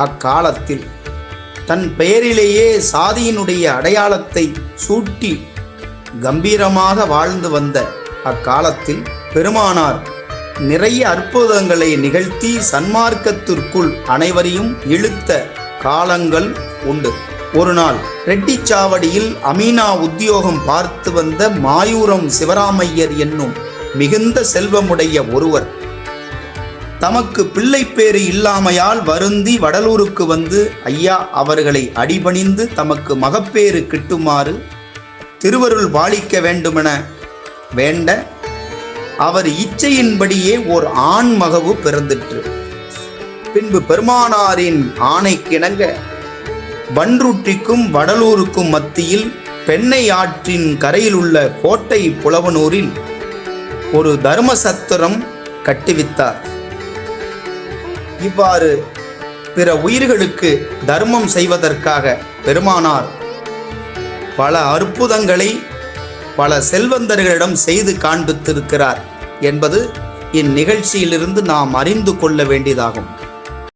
அக்காலத்தில் தன் பெயரிலேயே சாதியினுடைய அடையாளத்தை சூட்டி கம்பீரமாக வாழ்ந்து வந்த அக்காலத்தில் பெருமானார் நிறைய அற்புதங்களை நிகழ்த்தி சன்மார்க்கத்திற்குள் அனைவரையும் இழுத்த காலங்கள் உண்டு. ஒரு நாள் ரெட்டிச்சாவடியில் அமீனா உத்தியோகம் பார்த்து வந்த மாயூரம் சிவராமையர் என்னும் மிகுந்த செல்வமுடைய ஒருவர் தமக்கு பிள்ளைப்பேறு இல்லாமையால் வருந்தி வடலூருக்கு வந்து ஐயா அவர்களை அடிபணிந்து தமக்கு மகப்பேறு கிட்டுமாறு திருவருள் பாலிக்க வேண்டுமென வேண்ட அவர் இச்சையின்படியே ஓர் ஆண் மகவு பிறந்திற்று. பின்பு பெருமானாரின் ஆணை கிணங்க பன்ருட்டிக்கும் வடலூருக்கும் மத்தியில் பெண்ணை ஆற்றின் கரையில் உள்ள கோட்டை புலவனூரில் ஒரு தர்மசத்திரம் கட்டுவித்தார். இவ்வாறு பிற உயிர்களுக்கு தர்மம் செய்வதற்காக பெருமானார் பல அற்புதங்களை பல செல்வந்தர்களிடம் செய்து காண்பித்திருக்கிறார் என்பது இந்நிகழ்ச்சியிலிருந்து நாம் அறிந்து கொள்ள வேண்டியதாகும்.